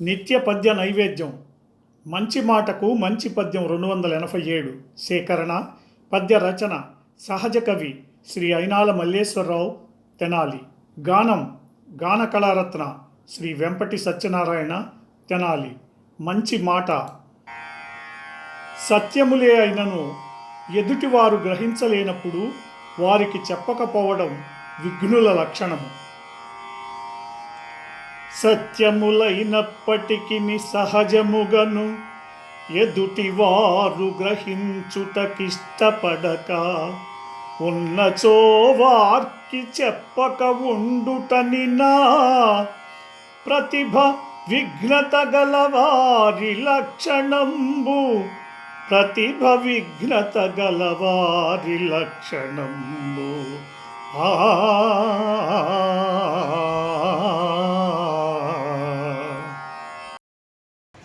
నిత్య పద్య నైవేద్యం. మంచి మాటకు మంచి పద్యం రెండు వందల ఎనభై ఏడు. సేకరణ పద్య రచన సహజ కవి శ్రీ అయినాల మల్లేశ్వరరావు తెనాలి. గానం గాన కళారత్న శ్రీ వెంపటి సత్యనారాయణ తెనాలి. మంచి మాట. సత్యములే అయినను ఎదుటివారు గ్రహించలేనప్పుడు వారికి చెప్పకపోవడం విఘ్నుల లక్షణము. సత్యములైనప్పటికి సహజముగను ఎదుటివారు గ్రహించుటకిష్టపడక ఉన్నచో వార్కి చెప్పక ఉండుటని నా ప్రతిభ విఘ్నత గలవారి లక్షణంబు ప్రతిభ విఘ్నత గలవారి లక్షణంబు. ఆ